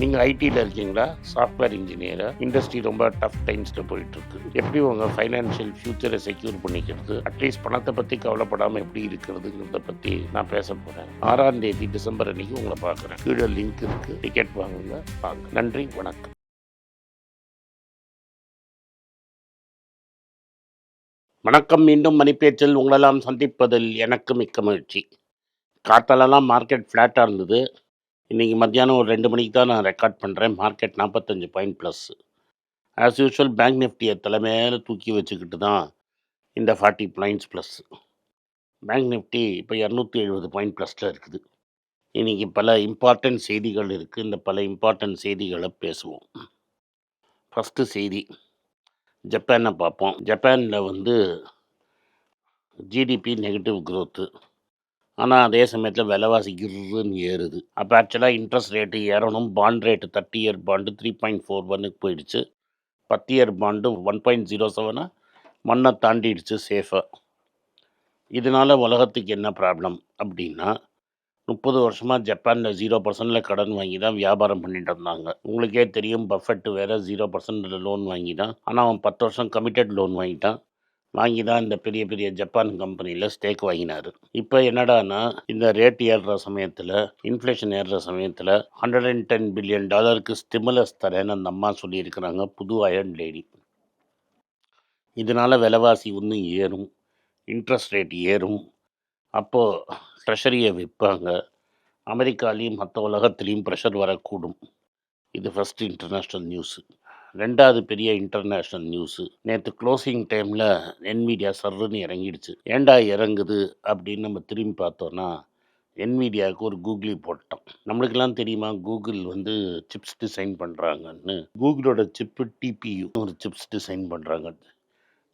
நீங்கள் ஐடியில் இருக்கீங்களா? சாஃப்ட்வேர் இன்ஜினியரா இண்டஸ்ட்ரி ரொம்ப டஃப் டைம்ஸில் போயிட்டுருக்கு. எப்படி உங்கள் ஃபைனான்ஷியல் ஃப்யூச்சரை செக்யூர் பண்ணிக்கிறது? அட்லீஸ்ட் பணத்தை பற்றி கவலைப்படாமல் எப்படி இருக்கிறதுங்கிறத பற்றி நான் பேச போகிறேன் ஆறாம் தேதி டிசம்பர் அன்னைக்கு உங்களை பார்க்குறேன். கீழே லிங்க் இருக்குது டிக்கெட் வாங்குங்க. வாங்க. நன்றி. வணக்கம். வணக்கம். மீண்டும் மணிப்பேச்சில் உங்களெல்லாம் சந்திப்பதில் எனக்கு மிக்க மகிழ்ச்சி. காத்தாலெல்லாம் மார்க்கெட் ஃப்ளாட்டாக இருந்தது. இன்றைக்கி மத்தியானம் ஒரு ரெண்டு மணிக்கு தான் நான் ரெக்கார்ட் பண்ணுறேன் மார்க்கெட் நாற்பத்தஞ்சு point plus as usual bank நிஃப்டியை தலைமையில தூக்கி வச்சுக்கிட்டு தான் இந்த forty points plus bank Nifty இப்போ இரநூத்தி எழுபது பாயிண்ட் ப்ளஸில் இருக்குது. இன்றைக்கி பல இம்பார்ட்டன்ட் செய்திகள் இருக்குது இந்த பல இம்பார்ட்டன்ட் செய்திகளை பேசுவோம். ஃபஸ்ட்டு செய்தி. ஜப்பானை பார்ப்போம். ஜப்பானில் வந்து ஜிடிபி நெகட்டிவ் க்ரோத்து ஆனால் அதே சமயத்தில் விலைவாசி கிர்ன்னு ஏறுது. அப்போ ஆக்சுவலாக இன்ட்ரெஸ்ட் ரேட்டு ஏறணும். Bond rate thirty year bond three point four ஒன்னுக்கு போயிடுச்சு. பத்து year bond one point zero செவனாக மண்ணை தாண்டிடுச்சு சேஃபாக இதனால் உலகத்துக்கு என்ன ப்ராப்ளம் அப்படின்னா முப்பது வருஷமாக ஜப்பானில் ஜீரோ பர்சன்டில் கடன் வாங்கி தான் வியாபாரம் பண்ணிட்டு இருந்தாங்க. உங்களுக்கே தெரியும் பஃபெட் வேறு ஜீரோ பர்சன்டில் லோன் வாங்கி தான். ஆனால் அவன் பத்து வருஷம் கமிட்டட் லோன் வாங்கிட்டான். வாங்கி தான் இந்த பெரிய பெரிய ஜப்பான் கம்பெனியில் ஸ்டேக் வாங்கினார். இப்போ என்னடான்னா இந்த ரேட் ஏறுற சமயத்தில் இன்ஃப்ளேஷன் ஏறுற சமயத்தில் ஹண்ட்ரட் அண்ட் டென் பில்லியன் டாலருக்கு ஸ்டிமுலஸ் தரேன்னு அந்த அம்மா சொல்லியிருக்கிறாங்க புது அயர்ன் லேடி இதனால் விலைவாசி இன்னும் ஏறும் இன்ட்ரெஸ்ட் ரேட் ஏறும். அப்போது ட்ரெஷரியை விற்பாங்க. அமெரிக்காலேயும் மற்ற உலகத்திலையும் ப்ரெஷர் வரக்கூடும். இது ஃபஸ்ட்டு இன்டர்நேஷ்னல் நியூஸு ரெண்டாவது பெரிய இன்டர்நேஷ்னல் நியூஸு நேற்று க்ளோசிங் டைமில் என்மீடியா சர்ருன்னு இறங்கிடுச்சு. ஏன்டா இறங்குது அப்படின்னு நம்ம திரும்பி பார்த்தோன்னா என்மீடியாவுக்கு ஒரு கூகுளி போட்டோம். நம்மளுக்கெல்லாம் தெரியுமா? கூகுள் வந்து சிப்ஸ் டிசைன் பண்ணுறாங்கன்னு கூகுளோட சிப்பு டிபியு ஒரு சிப்ஸ் டிசைன் பண்ணுறாங்க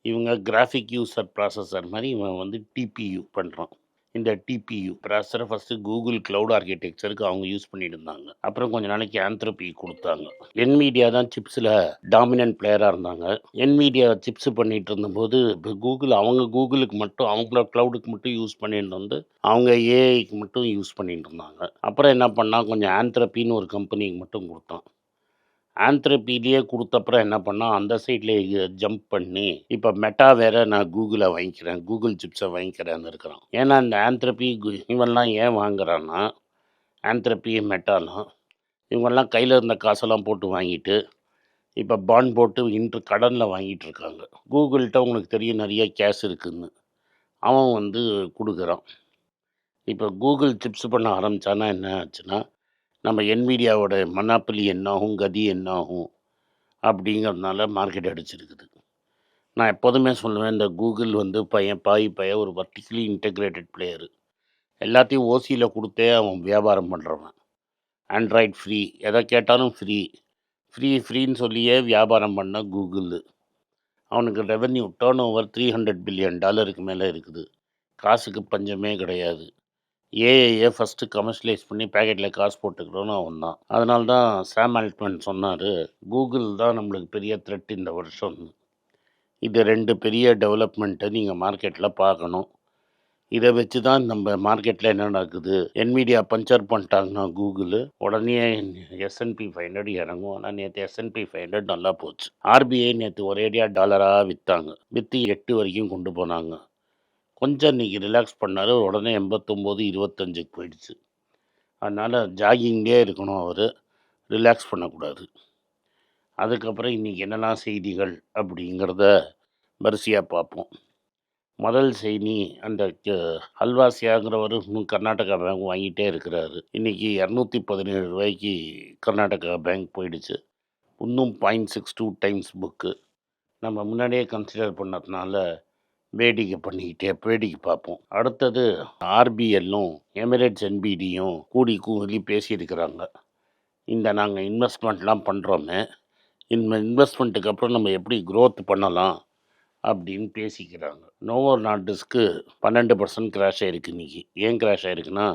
இவங்க கிராஃபிக் யூசர் ப்ராசஸர் மாதிரி இவன் வந்து டிபியு பண்ணுறான் இந்த டிபியு ப்ராசரை ஃபஸ்ட்டு கூகுள் க்ளவுட் ஆர்கிடெக்சருக்கு அவங்க யூஸ் பண்ணிட்டு இருந்தாங்க அப்புறம் கொஞ்ச நாளைக்கு ஆந்த்ரோபி கொடுத்தாங்க. என்மீடியா தான் சிப்ஸில் டாமினன்ட் பிளேயராக இருந்தாங்க. என்மீடியா சிப்ஸ் பண்ணிட்டு இருந்தபோது இப்போ கூகுள் அவங்க கூகுளுக்கு மட்டும் அவங்கள க்ளவுடுக்கு மட்டும் யூஸ் பண்ணிட்டு வந்து அவங்க ஏஐக்கு மட்டும் யூஸ் பண்ணிட்டு இருந்தாங்க. அப்புறம் என்ன பண்ணால் கொஞ்சம் ஆந்த்ரோபின்னு ஒரு கம்பெனிக்கு மட்டும் கொடுத்தான். ஆந்த்ரபிலேயே கொடுத்தப்புறம் என்ன பண்ணால் அந்த சைட்லேயே ஜம்ப் பண்ணி இப்போ மெட்டா வேற நான் கூகுளை வாங்கிக்கிறேன். கூகுள் சிப்ஸை வாங்கிக்கிறேன்னு இருக்கிறான். ஏன்னா இந்த ஆந்த்ரபி இவெல்லாம் ஏன் வாங்குறான்னா ஆந்த்ரபி மெட்டாலாம் இவங்கெல்லாம் கையில் இருந்த காசெல்லாம் போட்டு வாங்கிட்டு இப்போ பாண்ட் போட்டு இன்று கடனில் வாங்கிட்டு இருக்காங்க. கூகுள்கிட்ட உங்களுக்கு தெரியும் நிறைய கேஷ் இருக்குன்னு. அவன் வந்து கொடுக்குறான். இப்போ கூகுள் சிப்ஸ் பண்ண ஆரம்பித்தானா என்ன ஆச்சுன்னா நம்ம என்மீடியாவோட மனாப்பலி என்னாகும் கதி என்னாகும் அப்படிங்கிறதுனால மார்க்கெட் அடிச்சிருக்குது. நான் எப்போதுமே சொல்லுவேன் இந்த கூகுள் வந்து பையன் பாய் பையன் ஒரு வர்டிகலி இன்டெகிரேட்டட் பிளேயரு எல்லாத்தையும் ஓசியில் கொடுத்தே அவன் வியாபாரம் பண்ணுறவன் ஆண்ட்ராய்ட் ஃப்ரீ எதை கேட்டாலும் ஃப்ரீ ஃப்ரீ ஃப்ரீன்னு சொல்லியே வியாபாரம் பண்ண கூகுள் அவனுக்கு revenue turn over three hundred billion டாலருக்கு மேலே இருக்குது. காசுக்கு பஞ்சமே கிடையாது. ஏஐயை ஃபஸ்ட்டு கமர்ஷியலைஸ் பண்ணி பேக்கெட்டில் காசு போட்டுக்கிறோன்னு அவன் தான். அதனால தான் சாம் ஆல்ட்மன் சொன்னார் கூகுள் தான் நம்மளுக்கு பெரிய த்ரெட் இந்த வருஷம்னு இது ரெண்டு பெரிய டெவலப்மெண்ட்டை நீங்கள் மார்க்கெட்டில் பார்க்கணும். இதை வச்சு தான் நம்ம மார்க்கெட்டில் என்ன நடக்குது? என்மீடியா பஞ்சர் பண்ணிட்டாங்கன்னா கூகுள் உடனே S and P five hundred இறங்கும். ஆனால் நேற்று எஸ்என்பி ஃபைவ் ஹண்ட்ரட் நல்லா போச்சு. ஆர்பிஐ நேற்று ஒரேடியாக டாலராக விற்றாங்க விற்று எட்டு வரைக்கும் கொண்டு போனாங்க. கொஞ்சம் இன்றைக்கி ரிலாக்ஸ் பண்ணார் உடனே எண்பத்தொம்போது இருபத்தஞ்சுக்கு போயிடுச்சு. அதனால் ஜாகிங்லேயே இருக்கணும் அவர். ரிலாக்ஸ் பண்ணக்கூடாது. அதுக்கப்புறம் இன்றைக்கி என்னெல்லாம் செய்திகள் அப்படிங்கிறத வரிசையாக பார்ப்போம். முதல் செய்தி அந்த க- அல்வாசியாங்கிறவர் இன்னும் கர்நாடகா பேங்க் வாங்கிட்டே இருக்கிறாரு. இன்றைக்கி இரநூத்தி பதினேழு ரூபாய்க்கு கர்நாடகா பேங்க் போயிடுச்சு. இன்னும் point six two times book நம்ம முன்னாடியே கன்சிடர் பண்ணதுனால வேடிக்கை பண்ணிக்கிட்டே வேடிக்கை பார்ப்போம். அடுத்தது ஆர்பிஎல்லும் எமிரேட்ஸ் என்பிடியும் கூடி கூடி பேசியிருக்கிறாங்க. இந்த நாங்கள் இன்வெஸ்ட்மெண்ட்லாம் பண்ணுறோமே இந்த இன்வெஸ்ட்மெண்ட்டுக்கு அப்புறம் நம்ம எப்படி க்ரோத் பண்ணலாம் அப்படின்னு பேசிக்கிறாங்க. நோவோ நாட்டிஸ்க்கு பன்னெண்டு பர்சன்ட் கிராஷ் ஆகிருக்கு இன்றைக்கி ஏன் கிராஷ் ஆகிருக்குன்னா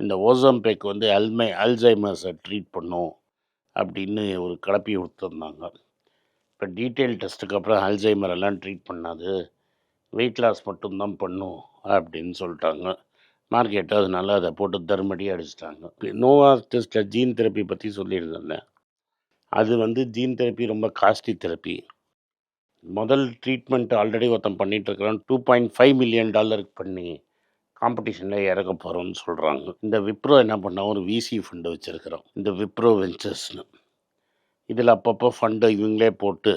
இந்த ஓசம்பேக் வந்து அல்மை அல்சைமர்ஸை ட்ரீட் பண்ணும் அப்படின்னு ஒரு கலப்பி கொடுத்துருந்தாங்க. இப்போ டீட்டெயில் டெஸ்ட்டுக்கு அப்புறம் அல்சைமர் எல்லாம் ட்ரீட் பண்ணாது. வெயிட் லாஸ் மட்டும்தான் பண்ணும் அப்படின்னு சொல்லிட்டாங்க. மார்க்கெட் அதனால அதை போட்டு தர்மடியாக அடிச்சிட்டாங்க. நோவா டெஸ்ட்டில் ஜீன் தெரப்பி பற்றி சொல்லியிருந்தேன் அது வந்து ஜீன் தெரப்பி ரொம்ப காஸ்ட்லி தெரப்பி முதல் ட்ரீட்மெண்ட் ஆல்ரெடி ஒருத்தன் பண்ணிட்டு டூ பாயிண்ட் ஃபைவ் மில்லியன் டாலருக்கு பண்ணி காம்படிஷனில் இறக்க போகிறோம்னு சொல்கிறாங்க இந்த விப்ரோ என்ன பண்ணால் ஒரு விசி ஃபண்டு வச்சுருக்கிறோம் இந்த விப்ரோ வெஞ்சர்ஸ்னு இதில் அப்பப்போ ஃபண்டை இவங்களே போட்டு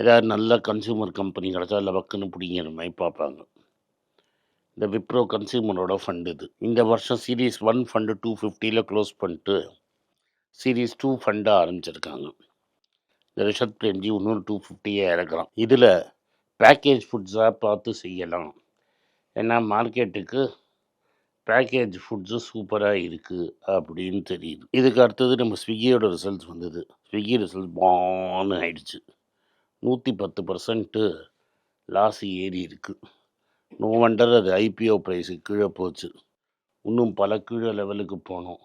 ஏதாவது நல்ல கன்சியூமர் கம்பெனி கிடச்சா அதில் வக்குன்னு பிடிங்கிற மாதிரி பார்ப்பாங்க. இந்த விப்ரோ கன்சியூமரோட ஃபண்டு இது. இந்த வருஷம் சீரீஸ் ஒன் ஃபண்டு டூ ஃபிஃப்டியில் க்ளோஸ் பண்ணிட்டு சீரீஸ் டூ ஃபண்டாக ஆரம்பிச்சிருக்காங்க. இந்த ரிஷத் பிரேம்ஜி இன்னொரு டூ ஃபிஃப்டியே இறக்குறான். இதில் பேக்கேஜ் ஃபுட்ஸாக பார்த்து செய்யலாம். ஏன்னா மார்க்கெட்டுக்கு பேக்கேஜ் ஃபுட்ஸு சூப்பராக இருக்குது அப்படின்னு தெரியுது. இதுக்கு அடுத்தது நம்ம ஸ்விக்கியோட ரிசல்ட்ஸ் வந்தது. ஸ்விக்கி ரிசல்ட் பான்னு ஆயிடுச்சு. நூற்றி பத்து பர்சன்ட்டு லாஸ் ஏறி இருக்குது நோ வண்டர் அது ஐபிஓ ப்ரைஸுக்கு கீழே போச்சு. இன்னும் பல கீழே லெவலுக்கு போனோம்.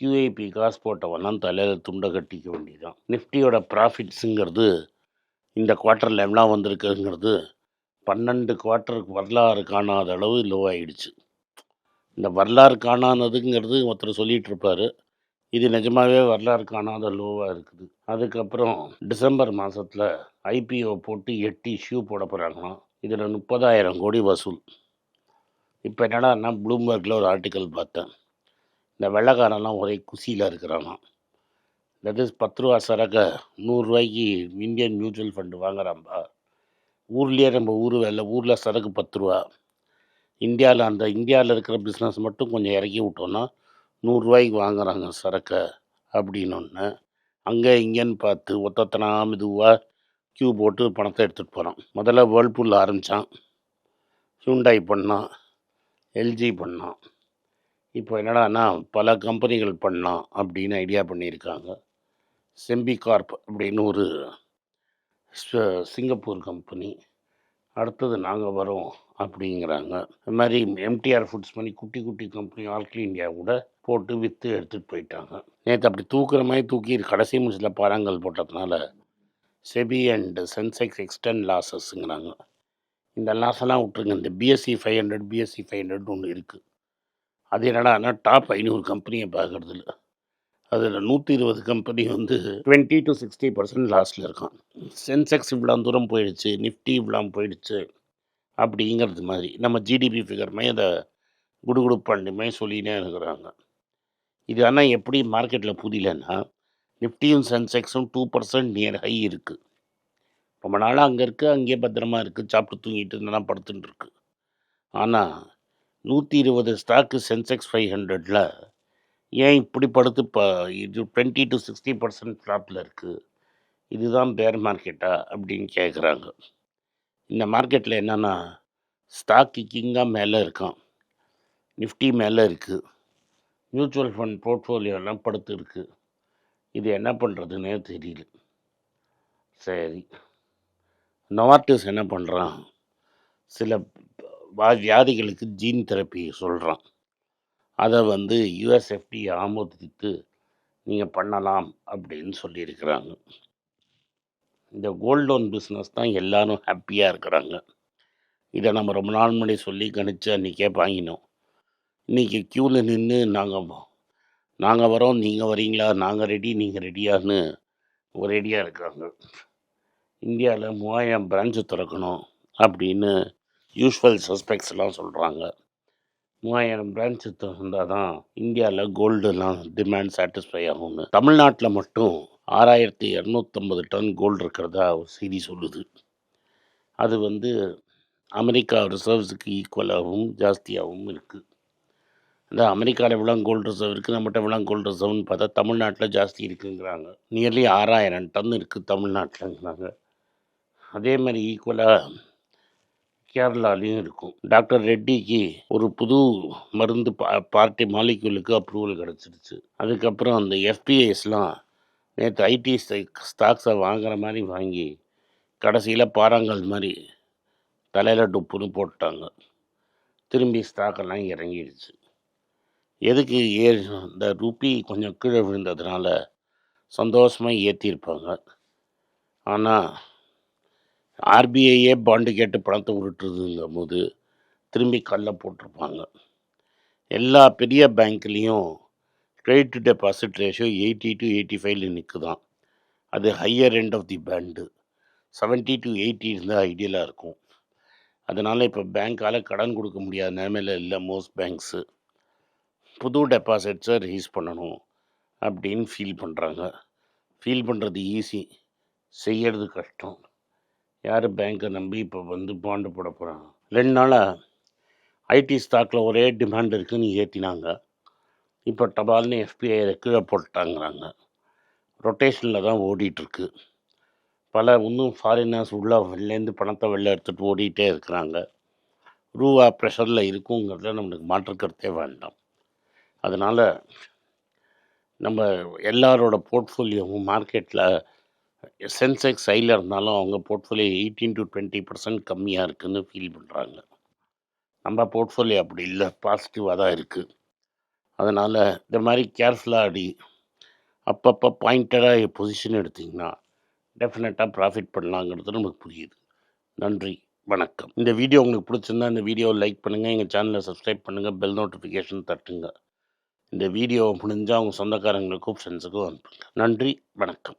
QIP காசு போட்டவெல்லாம் தலையில் துண்டை கட்டிக்க வேண்டியதான் நிஃப்டியோட ப்ராஃபிட்ஸுங்கிறது இந்த குவார்ட்டரில் எல்லாம் வந்திருக்குங்கிறது பன்னெண்டு குவார்ட்டருக்கு வரலாறு காணாத அளவு லோ ஆகிடுச்சு இந்த வரலாறு காணாததுங்கிறது ஒருத்தர் சொல்லிகிட்ருப்பார் இது நிஜமாகவே வரலாறு காணாத லோவாக இருக்குது. அதுக்கப்புறம் டிசம்பர் மாதத்தில் ஐபிஓ போட்டு எட்டு இஷ்யூ போட போகிறாங்களாம் இதில் முப்பதாயிரம் கோடி வசூல். இப்போ என்னடா நான் ப்ளூம்பர்கில் ஒரு ஆர்டிக்கல் பார்த்தேன். இந்த வெள்ளக்காரெல்லாம் ஒரே குசியில் இருக்கிறானா தட் இஸ் பத்து ரூபா சரக்கை நூறுரூவாய்க்கு இந்தியன் மியூச்சுவல் ஃபண்டு வாங்குறாம்பா. ஊர்லேயே நம்ம ஊர் வேலை ஊரில் சரக்கு பத்து ரூபா இந்தியாவில் அந்த இந்தியாவில் இருக்கிற பிஸ்னஸ் மட்டும் கொஞ்சம் இறக்கி விட்டோன்னா நூறுரூவாய்க்கு வாங்குறாங்க சரக்கை அப்படின்னொன்னே அங்கே இங்கேன்னு பார்த்து ஒத்தத்தனா மெதுவாக க்யூ போட்டு பணத்தை எடுத்துகிட்டு போகிறான் முதல்ல வேர்ல்பூலில் ஆரம்பித்தான் ஹூண்டாய் பண்ணான். எல்ஜி பண்ணான். இப்போ என்னடான்னா பல கம்பெனிகள் பண்ணலாம் அப்படின்னு ஐடியா பண்ணியிருக்காங்க. செம்பி கார்ப் அப்படின்னு ஒரு சிங்கப்பூர் கம்பெனி அடுத்தது நாங்கள் வரோம் அப்படிங்கிறாங்க. அது மாதிரி எம்டிஆர் ஃபுட்ஸ் பண்ணி குட்டி குட்டி கம்பெனி ஆல்கில் இந்தியா கூட போட்டு விற்று எடுத்துகிட்டு போயிட்டாங்க. நேற்று அப்படி தூக்குற மாதிரி தூக்கி கடைசி நிமிஷத்தில் பாறாங்கல் போட்டதுனால செபி அண்ட் சென்செக்ஸ் எக்ஸ்டன் லாசஸ்ங்கிறாங்க. இந்த லாஸெல்லாம் விட்டுருங்க. இந்த BSE five hundred BSE five hundred ஒன்று இருக்குது அது என்னடான்னா டாப் ஐநூறு கம்பெனியை பார்க்குறது இல்லை அதில் நூற்றி இருபது கம்பெனி வந்து டுவெண்ட்டி டு சிக்ஸ்டி பர்சன்ட் லாஸில் இருக்கான். சென்செக்ஸ் இவ்வளோ தூரம் போயிடுச்சு நிஃப்டி இவ்வளோ போயிடுச்சு அப்படிங்கிறது மாதிரி. நம்ம ஜிடிபி ஃபிகர் மாதிரி அதை குடுகுடு பண்ணுமே சொல்லினே இருக்கிறாங்க. இது ஆனால் எப்படி மார்க்கெட்டில் புரியலன்னா நிஃப்டியும் சென்செக்ஸும் டூ பர்சன்ட் நியர் ஹை இருக்குது ரொம்ப நாளாக அங்கே இருக்குது அங்கேயே பத்திரமா இருக்குது சாப்பிட்டு தூங்கிட்டு நல்லா படுத்துட்டு இருக்கு. ஆனால் நூற்றி இருபது ஸ்டாக்கு சென்செக்ஸ் ஃபைவ் ஹண்ட்ரடில் ஏன் இப்படி படுத்து இப்போ இது டுவெண்ட்டி டு சிக்ஸ்டி பர்சன்ட் ஃப்ளாப்பில் இருக்குது இதுதான் பேர் மார்க்கெட்டா அப்படின்னு கேட்குறாங்க இந்த மார்க்கெட்டில் என்னென்னா ஸ்டாக் கிக்கிங்காக மேலே இருக்கான் நிஃப்டி மேலே இருக்குது மியூச்சுவல் ஃபண்ட் போர்ட்ஃபோலியோலாம் படுத்து இருக்குது இது என்ன பண்ணுறதுன்னே தெரியல. சரி. நவார்டிஸ் என்ன பண்ணுறான் சில வியாதிகளுக்கு ஜீன் தெரப்பி சொல்கிறான் அதை வந்து யுஎஸ்எஃப்டி ஆமோதித்து நீங்கள் பண்ணலாம் அப்படின்னு சொல்லியிருக்கிறாங்க. இந்த கோல்ட் லோன் பிஸ்னஸ் தான் எல்லாரும் ஹாப்பியாக இருக்கிறாங்க. இதை நம்ம ரொம்ப நாள் முன்னாடி சொல்லி கணிச்சு அன்றைக்கே வாங்கினோம். இன்றைக்கி க்யூவில் நின்று நாங்கள் நாங்கள் வரோம் நீங்கள் வரீங்களா நாங்கள் ரெடி நீங்கள் ரெடியான்னு ரெடியாக இருக்காங்க இந்தியாவில் மூவாயிரம் பிரான்ச்சு திறக்கணும் அப்படின்னு யூஸ்வல் சஸ்பெக்ட்ஸ்லாம் சொல்கிறாங்க மூவாயிரம் பிரான்ச் திறந்தால் தான் இந்தியாவில் கோல்டுலாம் டிமாண்ட் சாட்டிஸ்ஃபை ஆகும்னு. தமிழ்நாட்டில் மட்டும் ஆறாயிரத்தி இரநூத்தம்பது டன் கோல்டு இருக்கிறதா ஒரு செய்தி சொல்லுது. அது வந்து அமெரிக்கா ரிசர்வ்ஸுக்கு ஈக்குவலாகவும் ஜாஸ்தியாகவும் இருக்குது இந்த அமெரிக்காவில் எவ்வளோ கோல்டு ரிசர்வ் இருக்குது நம்மகிட்ட எவ்வளோ கோல்டு ரிசர்வ்னு பார்த்தா தமிழ்நாட்டில் ஜாஸ்தி இருக்குங்கிறாங்க. நியர்லி ஆறாயிரம் டன் இருக்குது தமிழ்நாட்டில்ங்கிறாங்க. அதே மாதிரி ஈக்குவலாக கேரளாலையும் இருக்கும். டாக்டர் ரெட்டிக்கு ஒரு புது மருந்து பா பார்ட்டி மாலிக்யூலுக்கு அப்ரூவல் கிடச்சிருச்சு. அதுக்கப்புறம் அந்த எஃபிஐஸ்லாம் நேற்று ஐடி ஸ்டாக்ஸை வாங்குற மாதிரி வாங்கி கடைசியில் பாறாங்கல் மாதிரி தலையில் டுப்புன்னு போட்டாங்க. திரும்பி ஸ்டாக்கெல்லாம் இறங்கிடுச்சு. எதுக்கு ஏ இந்த ருப்பி கொஞ்சம் கீழே விழுந்ததுனால சந்தோஷமாக ஏற்றிருப்பாங்க ஆனால் ஆர்பிஐயே பாண்டு கேட்டு பணத்தை உருட்டுறதுங்கும் போது திரும்பி கல்ல போட்டிருப்பாங்க. எல்லா பெரிய பேங்க்லேயும் credit deposit ratio eighty to eighty ஃபைவ்ல நிற்குதான் அது higher end of the band seventy to eighty இருந்தால் ஐடியலாக இருக்கும். அதனால் இப்போ பேங்க்கால் கடன் கொடுக்க முடியாத நிலமையில் இல்லை மோஸ்ட் பேங்க்ஸு புது டெபாசிட்ஸை ரிலீஸ் பண்ணணும் அப்படின்னு ஃபீல் பண்ணுறாங்க ஃபீல் பண்ணுறது ஈஸி செய்யறது கஷ்டம். யார் பேங்க்கை நம்பி இப்போ வந்து பாண்டு போட போகிறாங்க ரெண்டு நாளாக ஐடி ஸ்டாக்கில் ஒரே டிமாண்ட் இருக்குதுன்னு ஏற்றினாங்க இப்போ டபால்னு எஃபிஐ கீழே போட்டாங்கிறாங்க. ரொட்டேஷனில் தான் ஓடிட்டுருக்கு. பல இன்னும் ஃபாரினர்ஸ் உள்ளே வெளிலேருந்து பணத்தை வெளில எடுத்துகிட்டு ஓடிட்டே இருக்கிறாங்க. ரூவா ப்ரெஷரில் இருக்குங்கிறதுல நம்மளுக்கு மாற்றுக்கிறதே வேண்டாம். அதனால் நம்ம எல்லாரோட போர்ட்ஃபோலியோவும் மார்க்கெட்டில் சென்செக்ஸ் ஹையில் இருந்தாலும் அவங்க portfolio eighteen to twenty percent கம்மியாக இருக்குதுன்னு ஃபீல் பண்ணுறாங்க நம்ம போர்ட்ஃபோலியோ அப்படி இல்லை பாசிட்டிவாக தான் இருக்குது அதனால் இந்த மாதிரி கேர்ஃபுல்லாக அடி. அப்பப்போ பாயிண்டடாக பொசிஷன் எடுத்திங்கன்னா டெஃபினட்டாக ப்ராஃபிட் பண்ணலாங்கிறது நமக்கு புரியுது. நன்றி வணக்கம். இந்த வீடியோ உங்களுக்கு பிடிச்சிருந்தா இந்த வீடியோவை லைக் பண்ணுங்கள் எங்கள் சேனலை சப்ஸ்கிரைப் பண்ணுங்கள் பெல் நோட்டிஃபிகேஷன் தட்டுங்க. இந்த வீடியோ முடிஞ்சால் அவங்க சொந்தக்காரங்களுக்கும் ஃப்ரெண்ட்ஸுக்கும் அனுப்புங்க. நன்றி வணக்கம்.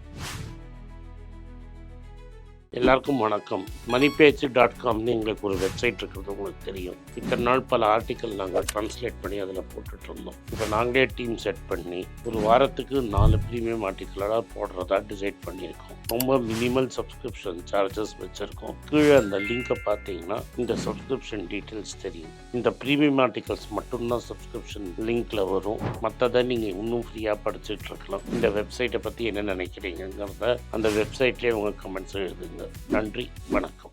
எல்லாருக்கும் வணக்கம். மணிபேச்சு டாட் காம்னு எங்களுக்கு ஒரு வெப்சைட் இருக்கிறது உங்களுக்கு தெரியும். இத்தனை நாள் பல ஆர்டிக்கல் நாங்கள் ட்ரான்ஸ்லேட் பண்ணி அதில் போட்டுட்டு இருந்தோம். இப்போ நாங்களே டீம் செட் பண்ணி ஒரு வாரத்துக்கு நாலு ப்ரீமியம் ஆர்டிக்கலாக போடுறதா டிசைட் பண்ணியிருக்கோம். ரொம்ப மினிமல் சப்ஸ்கிரிப்ஷன் சார்ஜஸ் வச்சுருக்கோம். கீழே அந்த லிங்கை பார்த்தீங்கன்னா இந்த சப்ஸ்கிரிப்ஷன் டீட்டெயில்ஸ் தெரியும். இந்த ப்ரீமியம் ஆர்டிகல்ஸ் மட்டும்தான் சப்ஸ்கிரிப்ஷன் லிங்க்ல வரும். மற்றதை நீங்கள் இன்னும் ஃப்ரீயாக படிச்சுட்டு இருக்கலாம். இந்த வெப்சைட்டை பற்றி என்ன நினைக்கிறீங்கிறத அந்த வெப்சைட்லேயே உங்கள் கமெண்ட்ஸ் எழுதுங்க. நன்றி வணக்கம்.